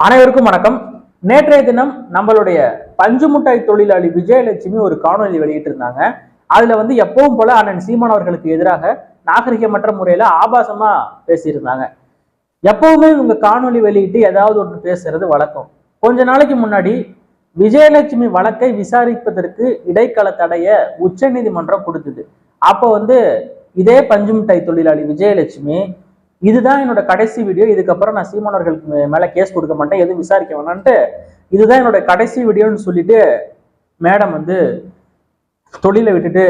அனைவருக்கும் வணக்கம். நேற்றைய தினம் நம்மளுடைய பஞ்சு முட்டாய் தொழிலாளி விஜயலட்சுமி ஒரு காணொலி வெளியிட்டிருந்தாங்க. அதுல வந்து எப்பவும் போல அண்ணன் சீமான் அவர்களுக்கு எதிராக நாகரிகமற்ற முறையில ஆபாசமா பேசியிருந்தாங்க. எப்பவுமே இவங்க காணொலி வெளியிட்டு ஏதாவது ஒன்று பேசுறது வழக்கம். கொஞ்ச நாளைக்கு முன்னாடி விஜயலட்சுமி வழக்கை விசாரிப்பதற்கு இடைக்கால தடைய உச்சநீதிமன்றம் கொடுத்தது. அப்போ வந்து இதே பஞ்சுமிட்டாய் தொழிலாளி விஜயலட்சுமி இதுதான் என்னோட கடைசி வீடியோ இதுக்கப்புறம் நான் சீமானவர்களுக்கு மேலே மேல கேஸ் கொடுக்க மாட்டேன் எதுவும் விசாரிக்க வேணான்ட்டு இதுதான் என்னோட கடைசி வீடியோன்னு சொல்லிட்டு மேடம் வந்து தொழிலை விட்டுட்டு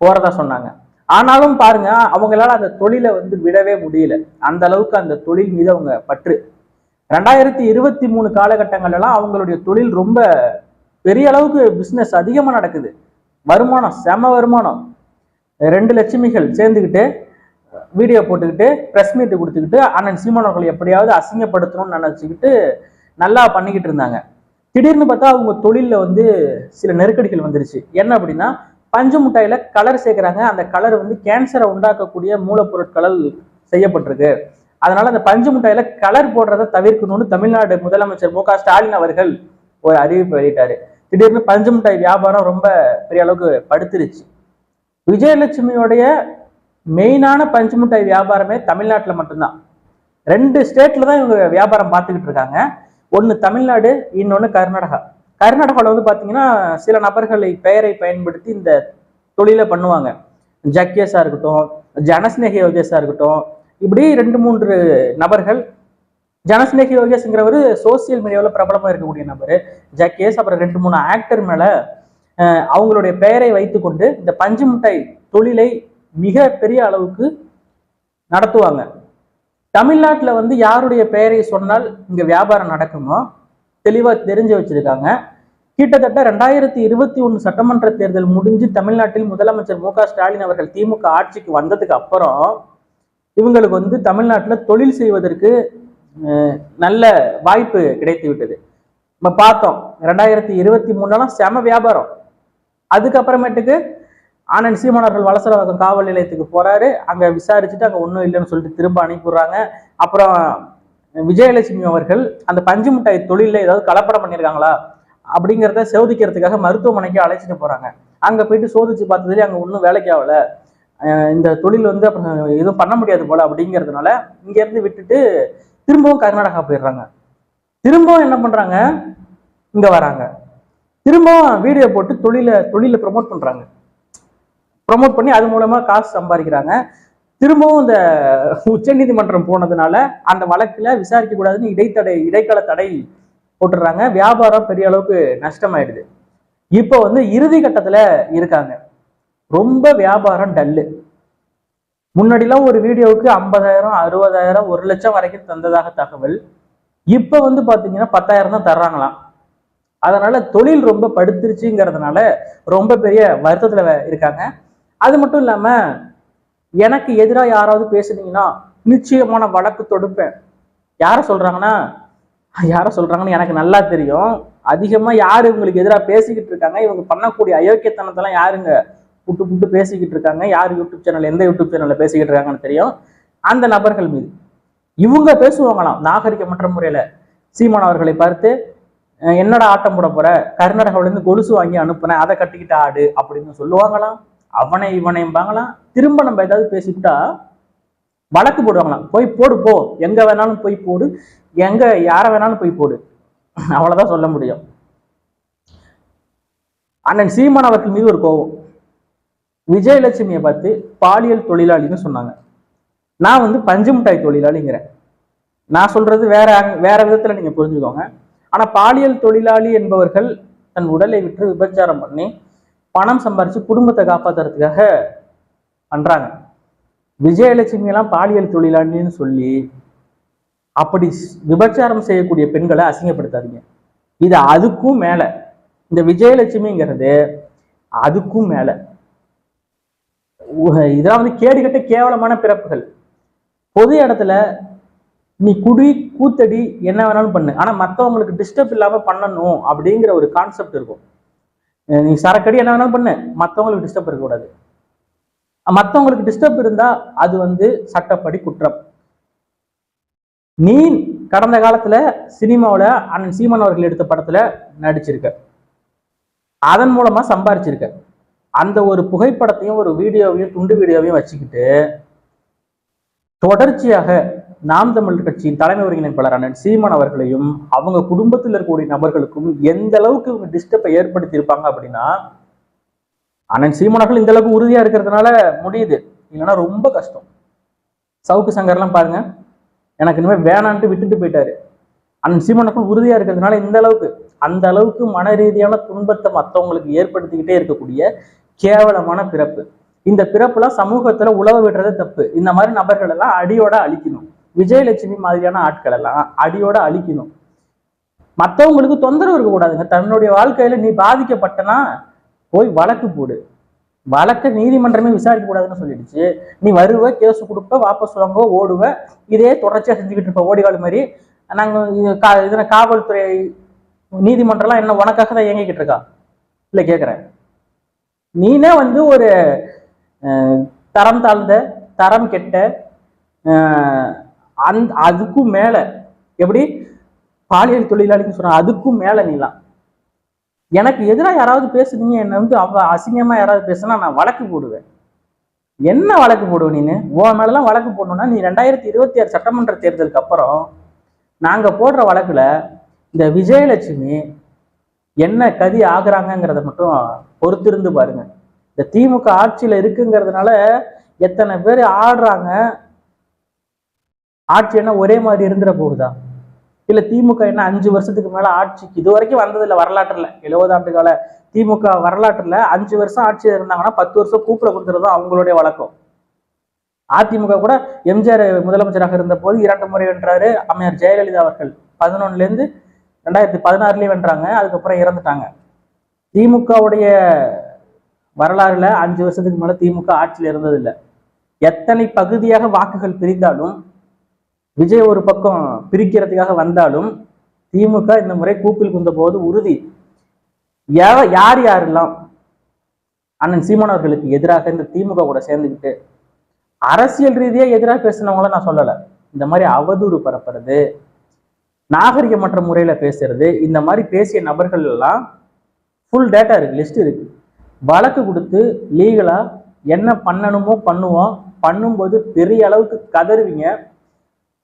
போறதா சொன்னாங்க. ஆனாலும் பாருங்க அவங்களால அந்த தொழிலை வந்து விடவே முடியல. அந்த அளவுக்கு அந்த தொழில் மீது அவங்க பற்று. ரெண்டாயிரத்தி இருபத்தி மூணு காலகட்டங்கள்லாம் அவங்களுடைய தொழில் ரொம்ப பெரிய அளவுக்கு பிஸ்னஸ் அதிகமா நடக்குது. வருமானம் செம வருமானம். ரெண்டு லட்சுமிகள் சேர்ந்துக்கிட்டு வீடியோ போட்டுக்கிட்டு ப்ரெஸ் மீட் கொடுத்துக்கிட்டு அண்ணன் சீமான் அவர்கள் எப்படியாவது அசிங்கப்படுத்தணும்னு நினச்சிக்கிட்டு நல்லா பண்ணிக்கிட்டு இருந்தாங்க. திடீர்னு பார்த்தா அவங்க தொழிலில் வந்து சில நெருக்கடிகள் வந்துருச்சு. என்ன அப்படின்னா பஞ்சு மிட்டாயில கலர் சேர்க்குறாங்க. அந்த கலர் வந்து கேன்சரை உண்டாக்கக்கூடிய மூலப்பொருட்களால் செய்யப்பட்டிருக்கு. அதனால அந்த பஞ்சு மிட்டாயில கலர் போடுறதை தவிர்க்கணும்னு தமிழ்நாடு முதலமைச்சர் மு ஸ்டாலின் அவர்கள் ஒரு அறிவிப்பு வெளியிட்டாரு. திடீர்னு பஞ்சு மிட்டாய் வியாபாரம் ரொம்ப பெரிய அளவுக்கு படுத்துருச்சு. விஜயலட்சுமியோடைய மெயினான பஞ்சு மிட்டாய் வியாபாரமே தமிழ்நாட்டில் மட்டும்தான். ரெண்டு ஸ்டேட்டில் தான் இவங்க வியாபாரம் பார்த்துக்கிட்டு இருக்காங்க. ஒன்று தமிழ்நாடு இன்னொன்று கர்நாடகா. கர்நாடகாவில் வந்து பார்த்தீங்கன்னா சில நபர்களை பெயரை பயன்படுத்தி இந்த தொழிலை பண்ணுவாங்க. ஜக்கியஸாக இருக்கட்டும் ஜனஸ்நேகி யோகேஷாக இருக்கட்டும் இப்படி ரெண்டு மூன்று நபர்கள். ஜனஸ்நேகி யோகேஷ்ங்கிறவர் சோசியல் மீடியாவில் பிரபலமாக இருக்கக்கூடிய நபர். ஜக்கியஸ் அப்புறம் ரெண்டு மூணு ஆக்டர் மேலே அவங்களுடைய பெயரை வைத்துக்கொண்டு இந்த பஞ்சு மிட்டாய் தொழிலை மிக பெரிய அளவுக்கு நடத்துவாங்க. தமிழ்நாட்டில் வந்து யாருடைய பெயரை சொன்னால் இங்கே வியாபாரம் நடக்குமோ? தெளிவாக தெரிஞ்சு வச்சிருக்காங்க. கிட்டத்தட்ட ரெண்டாயிரத்தி இருபத்தி ஒன்று சட்டமன்ற தேர்தல் முடிஞ்சு தமிழ்நாட்டில் முதலமைச்சர் மு ஸ்டாலின் அவர்கள் திமுக ஆட்சிக்கு வந்ததுக்கு அப்புறம் இவங்களுக்கு வந்து தமிழ்நாட்டில் தொழில் செய்வதற்கு அஹ், நல்ல வாய்ப்பு கிடைத்து விட்டது. நம்ம பார்த்தோம். ரெண்டாயிரத்தி இருபத்தி மூணுலாம் செம வியாபாரம். அதுக்கப்புறமேட்டுக்கு ஆனந்த் சீமானவர்கள் வலசரவாக்கம் காவல் நிலையத்துக்கு போறாரு. அங்க விசாரிச்சுட்டு அங்க ஒன்றும் இல்லைன்னு சொல்லிட்டு திரும்ப அனுப்பிடுறாங்க அப்புறம் விஜயலட்சுமி அவர்கள் அந்த பஞ்சு மிட்டாய் தொழிலில் ஏதாவது கலப்படம் பண்ணியிருக்காங்களா? அப்படிங்கிறத சோதிக்கிறதுக்காக மருத்துவமனைக்கு அழைச்சிட்டு போறாங்க. அங்க போயிட்டு சோதிச்சு பார்த்ததுலேயே அங்க ஒன்றும் வேலைக்கு ஆகல. இந்த தொழில் வந்து அப்புறம் எதுவும் பண்ண முடியாது போல அப்படிங்கிறதுனால இங்கேருந்து விட்டுட்டு திரும்பவும் கர்நாடகா போயிடுறாங்க. திரும்பவும் என்ன பண்ணுறாங்க இங்கே வராங்க. திரும்பவும் வீடியோ போட்டு தொழிலை தொழிலை ப்ரொமோட் பண்ணுறாங்க ப்ரொமோட் பண்ணி அது மூலமா காசு சம்பாதிக்கிறாங்க. திரும்பவும் இந்த உச்சநீதிமன்றம் போனதுனால அந்த வழக்குல விசாரிக்க கூடாதுன்னு இடைத்தடை இடைக்கால தடை போட்டுடுறாங்க வியாபாரம் பெரிய அளவுக்கு நஷ்டமாயிடுது. இப்போ வந்து இறுதி கட்டத்துல இருக்காங்க. ரொம்ப வியாபாரம் டல்லு முன்னாடிலாம் ஒரு வீடியோவுக்கு ஐம்பதாயிரம் அறுபதாயிரம் ஒரு லட்சம் வரைக்கும் தந்ததாக தகவல். இப்போ வந்து பாத்தீங்கன்னா பத்தாயிரம் தான் தர்றாங்களாம். அதனால தொழில் ரொம்ப படுத்துருச்சுங்கிறதுனால ரொம்ப பெரிய வருத்தத்தில் இருக்காங்க. அது மட்டும் இல்லாம எனக்கு எதிராக யாராவது பேசுனீங்கன்னா நிச்சயமான வழக்கு தொடுப்பேன். யாரை சொல்றாங்கன்னா யாரை சொல்றாங்கன்னு எனக்கு நல்லா தெரியும். அதிகமா யாரு இவங்களுக்கு எதிராக பேசிக்கிட்டு இருக்காங்க? இவங்க பண்ணக்கூடிய அயோக்கியத்தனத்தெல்லாம் யாருங்க? புட்டு புட்டு பேசிக்கிட்டு இருக்காங்க. யார் யூடியூப் சேனல் எந்த யூடியூப் சேனல்ல பேசிக்கிட்டு இருக்காங்கன்னு தெரியும். அந்த நபர்கள் மீது. இவங்க பேசுவாங்களாம் நாகரிகமற்ற முறையில. சீமான் அவர்களை பார்த்து என்னடா ஆட்டம் போட போற? கர்நாடகாவிலேருந்து கொலுசு வாங்கி அனுப்புனேன் அதை கட்டிக்கிட்டு ஆடு அப்படின்னு சொல்லுவாங்களாம். அவனை இவனைம்பாங்களாம் திரும்ப நம்ம ஏதாவது பேசிவிட்டா வழக்கு போடுவாங்களாம். போய் போடு போ. எங்க வேணாலும் போய் போடு. எங்க யாரை வேணாலும் போய் போடு. அவ்வளவுதான் சொல்ல முடியும். அண்ணன் சீமான் அவர்கள் மீது ஒரு கோவம். விஜயலட்சுமியை பார்த்து பாலியல் தொழிலாளின்னு சொன்னாங்க. நான் வந்து பஞ்சு மிட்டாய் தொழிலாளிங்கிறேன். நான் சொல்றது வேற வேற விதத்துல நீங்க புரிஞ்சுக்கோங்க. ஆனா பாலியல் தொழிலாளி என்பவர்கள் தன் உடலை விற்று விபச்சாரம் பண்ணி பணம் சம்பாரிச்சு குடும்பத்தை காப்பாத்துறதுக்காக பண்றாங்க. விஜயலட்சுமி எல்லாம் பாலியல் தொழிலாளின்னு சொல்லி அப்படி விபச்சாரம் செய்யக்கூடிய பெண்களை அசிங்கப்படுத்தாதீங்க. இது அதுக்கும் மேல இந்த விஜயலட்சுமிங்கிறது அதுக்கும் மேல. இதெல்லாம் வந்து கேடுகட்ட கேவலமான பிறப்புகள். பொது இடத்துல நீ குடி கூத்தடி என்ன வேணாலும் பண்ணு. ஆனா மத்தவங்களுக்கு டிஸ்டர்ப் இல்லாம பண்ணணும் அப்படிங்கிற ஒரு கான்செப்ட் இருக்கும். நீ சரக்கடி என்ன வேணாலும் பண்ணு. மத்தவங்களுக்கு டிஸ்டர்ப் இருக்கக்கூடாது. மத்தவங்களுக்கு டிஸ்டர்ப் இருந்தா அது வந்து சட்டப்படி குற்றம். நீ கடந்த காலத்துல சினிமாவில் அண்ணன் சீமான் அவர்கள் எடுத்த படத்துல நடிச்சிருக்க. அதன் மூலமா சம்பாரிச்சிருக்க. அந்த ஒரு புகைப்படத்தையும் ஒரு வீடியோவையும் துண்டு வீடியோவையும் வச்சுக்கிட்டு தொடர்ச்சியாக நாம் தமிழர் கட்சியின் தலைமை ஒருங்கிணைப்பாளரான அண்ணன் சீமான் அவர்களையும் அவங்க குடும்பத்தில் இருக்கக்கூடிய நபர்களுக்கும் எந்த அளவுக்கு இவங்க டிஸ்டர்பை ஏற்படுத்தி இருப்பாங்க அப்படின்னா அண்ணன் சீமான் இந்த அளவுக்கு உறுதியா இருக்கிறதுனால முடியுது. இல்லைன்னா ரொம்ப கஷ்டம். சவுக்கு சங்கர்லாம் பாருங்க. எனக்கு இனிமேல் வேணான்ட்டு விட்டுட்டு போயிட்டாரு. அண்ணன் சீமானுக்குள் உறுதியா இருக்கிறதுனால இந்த அளவுக்கு அந்த அளவுக்கு மன ரீதியான துன்பத்தை மற்றவங்களுக்கு ஏற்படுத்திக்கிட்டே இருக்கக்கூடிய கேவலமான பிறப்பு. இந்த பிறப்புலாம் சமூகத்துல உழவ விடுறது தப்பு. இந்த மாதிரி நபர்கள் எல்லாம் அடியோட அழிக்கணும். விஜயலட்சுமி மாதிரியான ஆட்கள் எல்லாம் அடியோட அழிக்கணும். மற்றவங்களுக்கு தொந்தரவு இருக்கக்கூடாதுங்க. தன்னுடைய வாழ்க்கையில நீ பாதிக்கப்பட்டனா போய் வழக்கு போடு. வழக்க நீதிமன்றமே விசாரிக்க கூடாதுன்னு சொல்லிடுச்சு. நீ வருவ கேஸ் கொடுப்ப வாபஸ் வாங்க ஓடுவ இதே தொடர்ச்சியா செஞ்சுக்கிட்டு இருப்ப ஓடிவாள் மாதிரி. நாங்க இது கா இதுல காவல்துறை நீதிமன்றம்லாம் என்ன உனக்காக தான் இயங்கிக்கிட்டு இருக்கா? இல்லை கேட்குறேன் நீனே வந்து ஒரு தரம் தாழ்ந்த தரம் கெட்ட அந் அதுக்கும் மேல எப்படி? பாலியல் தொழிலாளின்னு சொன்ன அதுக்கும் மேல நீலாம். எனக்கு எதிராக யாராவது பேசுனீங்க என்னை வந்து அவ அசிங்கமா யாராவது பேசுனா நான் வழக்கு போடுவேன். என்ன வழக்கு போடுவேன் நீனு? உன் மேலலாம் வழக்கு போடணும்னா நீ ரெண்டாயிரத்தி இருபத்தி ஆறு சட்டமன்ற தேர்தலுக்கு அப்புறம் நாங்க போடுற வழக்குல இந்த விஜயலட்சுமி என்ன கதி ஆகுறாங்கங்கிறத மட்டும் பொறுத்திருந்து பாருங்க. இந்த திமுக ஆட்சியில இருக்குங்கிறதுனால எத்தனை பேர் ஆடுறாங்க ஆட்சி என்ன ஒரே மாதிரி இருந்துட போகுதா? இல்ல திமுக என்ன அஞ்சு வருஷத்துக்கு மேல ஆட்சிக்கு இது வரைக்கும் வந்ததில்லை வரலாற்றுல எழுபது ஆண்டு கால திமுக வரலாற்றுல அஞ்சு வருஷம் ஆட்சியில் இருந்தாங்கன்னா பத்து வருஷம் கூப்பிட கொடுத்துறது அவங்களுடைய வழக்கம். அதிமுக கூட எம்ஜிஆர் முதலமைச்சராக இருந்த போது இரண்டு முறை வென்றாரு அம்மையார் ஜெயலலிதா அவர்கள். பதினொன்னுல இருந்து ரெண்டாயிரத்தி பதினாறுலயே வென்றாங்க அதுக்கப்புறம் இறந்துட்டாங்க. திமுகவுடைய வரலாறுல அஞ்சு வருஷத்துக்கு மேல திமுக ஆட்சியில் இருந்ததில்லை எத்தனை பகுதியாக வாக்குகள் பிரிந்தாலும் விஜய் ஒரு பக்கம் பிரிக்கிறதுக்காக வந்தாலும் திமுக இந்த முறை கூப்பில் குந்த போது உறுதி. யார் யாரெல்லாம் அண்ணன் சீமான் அவர்களுக்கு எதிராக இந்த திமுக கூட சேர்ந்துக்கிட்டு அரசியல் ரீதியா எதிராக பேசினவங்கள நான் சொல்லலை. இந்த மாதிரி அவதூறு பரப்புறது நாகரிகமற்ற முறையில பேசுறது இந்த மாதிரி பேசிய நபர்கள் எல்லாம் ஃபுல் டேட்டா இருக்கு லிஸ்ட் இருக்கு. வழக்கு கொடுத்து லீகலா என்ன பண்ணணுமோ பண்ணுவோம். பண்ணும்போது பெரிய அளவுக்கு கதறுவீங்க.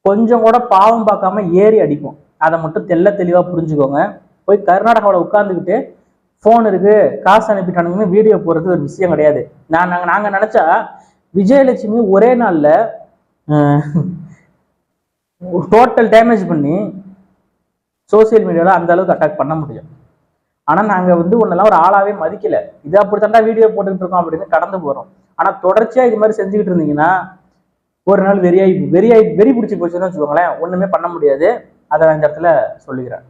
கொஞ்சம் கூட பாவம் பார்க்காம ஏறி அடிக்கும். அதை மட்டும் தெள்ள தெளிவாக புரிஞ்சுக்கோங்க. போய் கர்நாடகாவில் உட்காந்துக்கிட்டு ஃபோன் இருக்குது காசு அனுப்பிட்டானுங்கன்னு வீடியோ போடுறது ஒரு விஷயம் கிடையாது. நான் நாங்கள் நாங்கள் நினச்சா விஜயலட்சுமி ஒரே நாளில் டோட்டல் டேமேஜ் பண்ணி சோஷியல் மீடியாவில் அந்த அளவுக்கு அட்டாக் பண்ண முடியும். ஆனால் நாங்கள் வந்து உன்னெல்லாம் ஒரு ஆளாகவே மதிக்கலை. இது அப்படி தாண்டா வீடியோ போட்டுக்கிட்டு இருக்கோம் அப்படின்னு கடந்து போகிறோம் ஆனால் தொடர்ச்சியாக இது மாதிரி செஞ்சுக்கிட்டு இருந்தீங்கன்னா ஒரு நாள் வெறியாய் வெறியாய் வெறி பிடிச்சி போச்சுன்னு வச்சுக்கோங்களேன் ஒன்றுமே பண்ண முடியாது. அதை அந்த இந்த இடத்துல சொல்லிக்கிறேன்.